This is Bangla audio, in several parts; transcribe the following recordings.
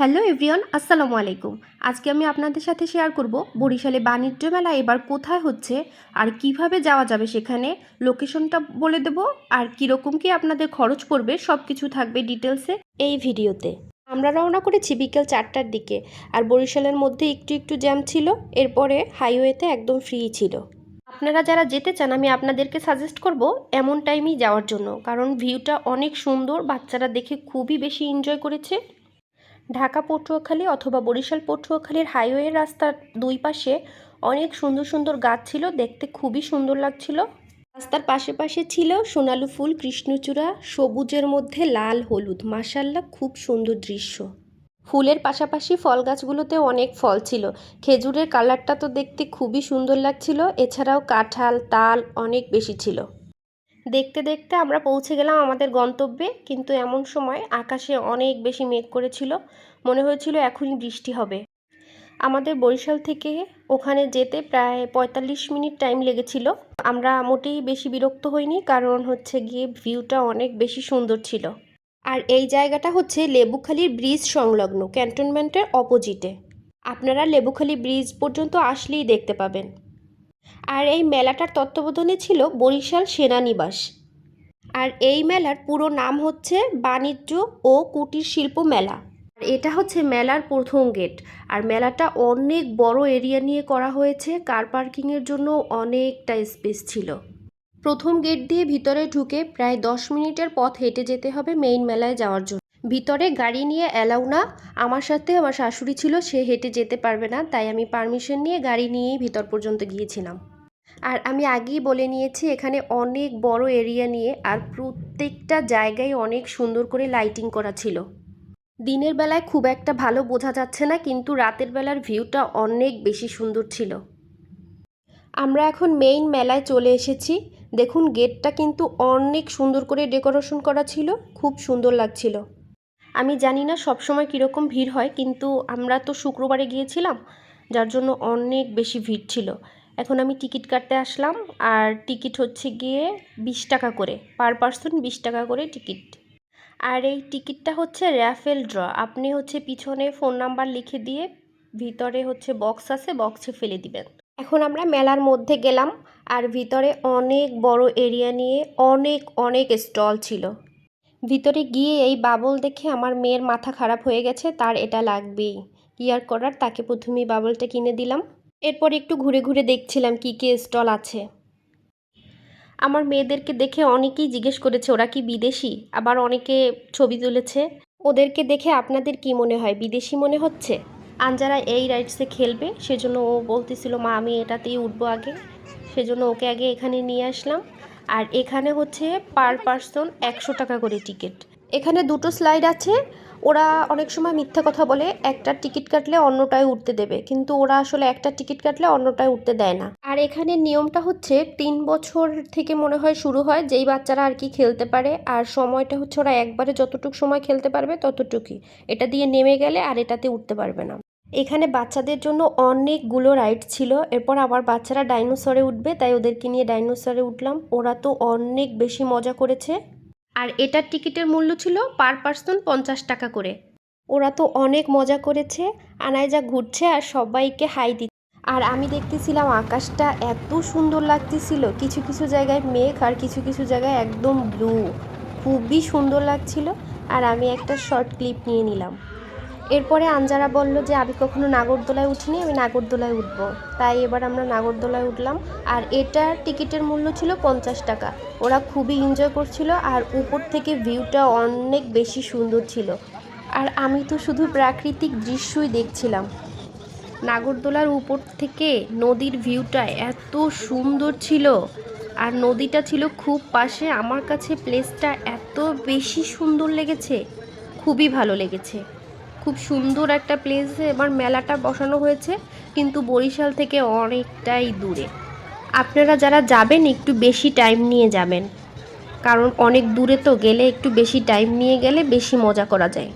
হ্যালো এভরিওয়ান, আসসালামু আলাইকুম। আজকে আমি আপনাদের সাথে শেয়ার করব বরিশালে বাণিজ্য মেলা এবার কোথায় হচ্ছে আর কীভাবে যাওয়া যাবে সেখানে। লোকেশনটা বলে দেব আর কীরকম কি আপনাদের খরচ পড়বে সব কিছু থাকবে ডিটেলসে এই ভিডিওতে। আমরা রওনা করেছি বিকেল চারটার দিকে আর বরিশালের মধ্যে একটু একটু জ্যাম ছিল, এরপরে হাইওয়েতে একদম ফ্রি ছিল। আপনারা যারা যেতে চান, আমি আপনাদেরকে সাজেস্ট করব এমন টাইমেই যাওয়ার জন্য, কারণ ভিউটা অনেক সুন্দর, বাচ্চারা দেখে খুবই বেশি এনজয় করেছে। ঢাকা পটুয়াখালী অথবা বরিশাল পটুয়াখালীর হাইওয়ে রাস্তার দুই পাশে অনেক সুন্দর সুন্দর গাছ ছিল, দেখতে খুবই সুন্দর লাগছিল। রাস্তার পাশে পাশে ছিল সোনালু ফুল, কৃষ্ণচূড়া, সবুজের মধ্যে লাল, হলুদ মাসাল্লাহ খুব সুন্দর দৃশ্য। ফুলের পাশাপাশি ফল গাছগুলোতে অনেক ফল ছিল। খেজুরের কালারটা তো দেখতে খুবই সুন্দর লাগছিল, এছাড়াও কাঁঠাল, তাল অনেক বেশি ছিল। দেখতে দেখতে আমরা পৌঁছে গেলাম আমাদের গন্তব্যে, কিন্তু এমন সময় আকাশে অনেক বেশি মেঘ করেছিল, মনে হয়েছিল এখনই বৃষ্টি হবে। আমাদের বরিশাল থেকে ওখানে যেতে প্রায় পঁয়তাল্লিশ মিনিট টাইম লেগেছিল। আমরা মোটেই বেশি বিরক্ত হইনি, কারণ হচ্ছে গিয়ে ভিউটা অনেক বেশি সুন্দর ছিল। আর এই জায়গাটা হচ্ছে লেবুখালীর ব্রিজ সংলগ্ন ক্যান্টনমেন্টের অপোজিটে আপনারা লেবুখালি ব্রিজ পর্যন্ত আসলেই দেখতে পাবেন। আর এই মেলাটার তত্ত্বাবধানে ছিল বরিশাল সেনানিবাস। আর এই মেলার পুরো নাম হচ্ছে বাণিজ্য ও কুটির শিল্প মেলা। আর এটা হচ্ছে মেলার প্রথম গেট। আর মেলাটা অনেক বড় এরিয়া নিয়ে করা হয়েছে। কার পার্কিংয়ের জন্য অনেকটা স্পেস ছিল। প্রথম গেট দিয়ে ভিতরে ঢুকে প্রায় দশ মিনিটের পথ হেঁটে যেতে হবে মেইন মেলায় যাওয়ার জন্য। ভিতরে গাড়ি নিয়ে অ্যালাউ না। আমার সাথে আমার শাশুড়ি ছিল, সে হেঁটে যেতে পারবে না, তাই আমি পারমিশন নিয়ে গাড়ি নিয়েই ভিতর পর্যন্ত গিয়েছিলাম। আর আমি আগেই বলে নিয়েছি, এখানে অনেক বড় এরিয়া নিয়ে আর প্রত্যেকটা জায়গায় অনেক সুন্দর করে লাইটিং করা ছিল। দিনের বেলায় খুব একটা ভালো বোঝা যাচ্ছে না, কিন্তু রাতের বেলার ভিউটা অনেক বেশি সুন্দর ছিল। আমরা এখন মেইন মেলায় চলে এসেছি। দেখুন গেটটা কিন্তু অনেক সুন্দর করে ডেকোরেশন করা ছিল, খুব সুন্দর লাগছিল। আমি জানি না সবসময় কীরকম ভিড় হয়, কিন্তু আমরা তো শুক্রবারে গিয়েছিলাম, যার জন্য অনেক বেশি ভিড় ছিল। এখন আমি টিকিট কাটতে আসলাম, আর টিকিট হচ্ছে গিয়ে বিশ টাকা করে, পার পার্সন বিশ টাকা করে টিকিট। আর এই টিকিটটা হচ্ছে র্যাফেল ড্র, আপনি হচ্ছে পিছনে ফোন নাম্বার লিখে দিয়ে ভিতরে হচ্ছে বক্স আছে, বক্সে ফেলে দিবেন। এখন আমরা মেলার মধ্যে গেলাম, আর ভিতরে অনেক বড় এরিয়া নিয়ে অনেক অনেক স্টল ছিল। ভিতরে গিয়ে এই বাবল দেখে আমার মেয়ের মাথা খারাপ হয়ে গেছে, তার এটা লাগবেই। ইয়ার করার, তাকে প্রথমেই বাবলটা কিনে দিলাম। এরপর একটু ঘুরে ঘুরে দেখছিলাম কী কী স্টল আছে। আমার মেয়েদেরকে দেখে অনেকেই জিজ্ঞেস করেছে, ওরা কি বিদেশি? আবার অনেকে ছবি তুলেছে। ওদেরকে দেখে আপনাদের কি মনে হয়, বিদেশি মনে হচ্ছে? আঞ্জারা এই রাইডসে খেলবে, সেজন্য ও বলতেছিল, মা, আমি এটাতেই উঠবো আগে। সেজন্য ওকে আগে এখানে নিয়ে আসলাম। আর এখানে হচ্ছে পার পার্সন একশো টাকা করে টিকিট এখানে দুটো স্লাইড আছে। ওরা অনেক সময় মিথ্যা কথা বলে, একটা টিকিট কাটলে অন্যটায় উঠতে দেবে। কিন্তু ওরা আসলে একটা টিকিট কাটলে অন্যটায় উঠতে দেয় না। আর এখানে নিয়মটা হচ্ছে তিন বছর থেকে মনে হয় শুরু হয়, যেই বাচ্চারা আর কি খেলতে পারে। আর সময়টা হচ্ছে ওরা একবারে যতটুকু সময় খেলতে পারবে ততটুকুই। এটা দিয়ে নেমে গেলে আর এটাতে উঠতে পারবে না। এখানে বাচ্চাদের জন্য অনেকগুলো রাইড ছিল। এরপর আবার বাচ্চারা ডাইনোসরে উঠবে, তাই ওদেরকে নিয়ে ডাইনোসরে উঠলাম। ওরা তো অনেক বেশি মজা করেছে। আর এটার টিকিটের মূল্য ছিল পার পার্সন পঞ্চাশ টাকা করে। ওরা তো অনেক মজা করেছে। আনায় যা ঘুরছে আর সবাইকে হাই দিচ্ছে। আর আমি দেখতেছিলাম আকাশটা এত সুন্দর লাগতেছিল। কিছু কিছু জায়গায় মেঘ আর কিছু কিছু জায়গায় একদম ব্লু। খুবই সুন্দর লাগছিল। আর আমি একটা শর্ট ক্লিপ নিয়ে নিলাম। এরপরে আঞ্জারা বলল যে, আমি কখনো নাগরদোলায় উঠিনি, আমি নাগরদোলায় উঠবো। তাই এবার আমরা নাগরদোলায় উঠলাম। আর এটার টিকিটের মূল্য ছিল পঞ্চাশ টাকা। ওরা খুবই এনজয় করছিল আর উপর থেকে ভিউটা অনেক বেশি সুন্দর ছিল। আর আমি তো শুধু প্রাকৃতিক দৃশ্যই দেখছিলাম। নাগরদোলার উপর থেকে নদীর ভিউটা এত সুন্দর ছিল। আর নদীটা ছিল খুব পাশে। আমার কাছে প্লেসটা এত বেশি সুন্দর লেগেছে। খুবই ভালো লেগেছে। খুব সুন্দর একটা প্লেসে এবার মেলাটা বসানো হয়েছে কিন্তু বরিশাল থেকে অনেকটাই দূরে। আপনারা যারা যাবেন একটু বেশি টাইম নিয়ে যাবেন। কারণ অনেক দূরে তো গেলে একটু বেশি টাইম নিয়ে গেলে বেশি মজা করা যায়।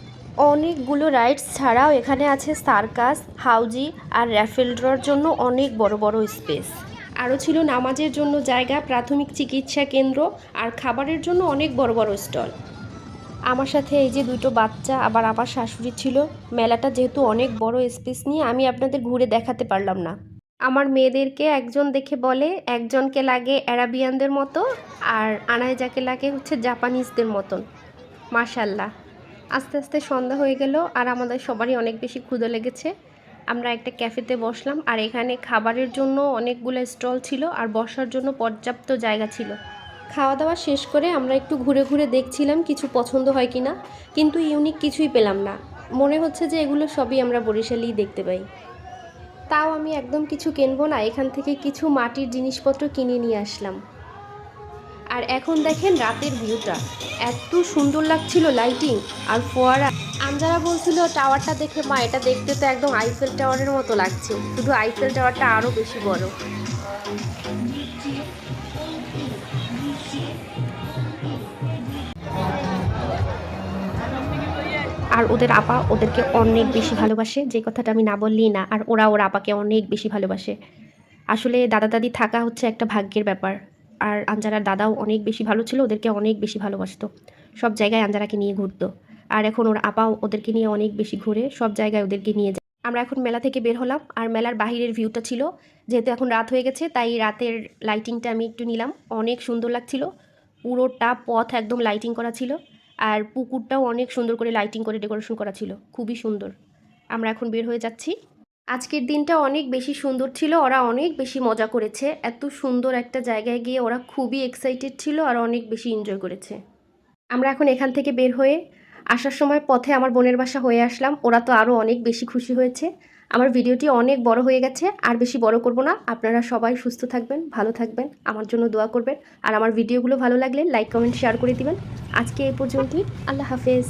অনেকগুলো রাইডস ছাড়াও এখানে আছে সার্কাস হাউজি আর র্যাফেল ড্রর জন্য অনেক বড় বড় স্পেস আরও ছিল নামাজের জন্য জায়গা প্রাথমিক চিকিৎসা কেন্দ্র আর খাবারের জন্য অনেক বড় বড় স্টল আমার সাথে এই যে দুটো বাচ্চা, আবার আমার শাশুড়ি ছিল, মেলাটা যেহেতু অনেক বড় স্পেস নিয়ে আমি আপনাদের ঘুরে দেখাতে পারলাম না। আমার মেয়েদেরকে একজন দেখে বলে, একজনকে লাগে অ্যারাবিয়ানদের মতো, আর আনায়জাকে লাগে হচ্ছে জাপানিজদের মতন। মাশাল্লাহ। আস্তে আস্তে সন্ধ্যা হয়ে গেল, আর আমাদের সবারই অনেক বেশি ক্ষুদে লেগেছে। আমরা একটা ক্যাফেতে বসলাম, আর এখানে খাবারের জন্য অনেকগুলো স্টল ছিল, আর বসার জন্য পর্যাপ্ত জায়গা ছিল। খাওয়া দাওয়া শেষ করে আমরা একটু ঘুরে ঘুরে দেখছিলাম কিছু পছন্দ হয় কি না কিন্তু ইউনিক কিছুই পেলাম না। মনে হচ্ছে যে এগুলো সবই আমরা বরিশালেই দেখতে পাই। তাও আমি একদম কিছু কিনবো না, এখান থেকে কিছু মাটির জিনিসপত্র কিনে নিয়ে আসলাম। আর এখন দেখেন রাতের ভিউটা। এত সুন্দর লাগছিল লাইটিং আর ফোয়ারা। আঞ্জারা বলছিল টাওয়ারটা দেখে, মা, এটা দেখতে তো একদম আইফেল টাওয়ারের মতো লাগছে। শুধু আইফেল টাওয়ারটা আরও বেশি বড়। আর ওদের আপা ওদেরকে অনেক বেশি ভালোবাসে। যে কথাটা আমি না বললেই না, আর ওরা ওর আপাকে অনেক বেশি ভালোবাসে। আসলে দাদা দাদি থাকা হচ্ছে একটা ভাগ্যের ব্যাপার। আর আঞ্জারার দাদাও অনেক বেশি ভালো ছিল, ওদেরকে অনেক বেশি ভালোবাসতো। সব জায়গায় আঞ্জারাকে নিয়ে ঘুরতো। আর এখন ওর আপাও ওদেরকে নিয়ে অনেক বেশি ঘুরে সব জায়গায় ওদেরকে নিয়ে যায়। আমরা এখন মেলা থেকে বের হলাম, আর মেলার বাহিরের ভিউটা ছিল। যেহেতু এখন রাত হয়ে গেছে, তাই রাতের লাইটিংটা আমি একটু নিলাম। অনেক সুন্দর লাগছিল। পুরোটা পথ একদম লাইটিং করা ছিল। আর পুকুরটাও অনেক সুন্দর করে লাইটিং করে ডেকোরেশন করা ছিল। খুবই সুন্দর। আমরা এখন বের হয়ে যাচ্ছি। আজকের দিনটা অনেক বেশি সুন্দর ছিল, ওরা অনেক বেশি মজা করেছে। এত সুন্দর একটা জায়গায় গিয়ে ওরা খুবই এক্সাইটেড ছিল আর অনেক বেশি এনজয় করেছে। আমরা এখন এখান থেকে বের হয়ে আসার সময় পথে আমার বোনের বাসা হয়ে আসলাম। ওরা তো আরও অনেক বেশি খুশি হয়েছে। আমার ভিডিওটি অনেক বড় হয়ে গেছে, আর বেশি বড় করব না। আপনারা সবাই সুস্থ থাকবেন, ভালো থাকবেন, আমার জন্য দোয়া করবেন। আর আমার ভিডিওগুলো ভালো লাগলে লাইক, কমেন্ট, শেয়ার করে দিবেন। আজকে এই পর্যন্তই, আল্লাহ হাফেজ।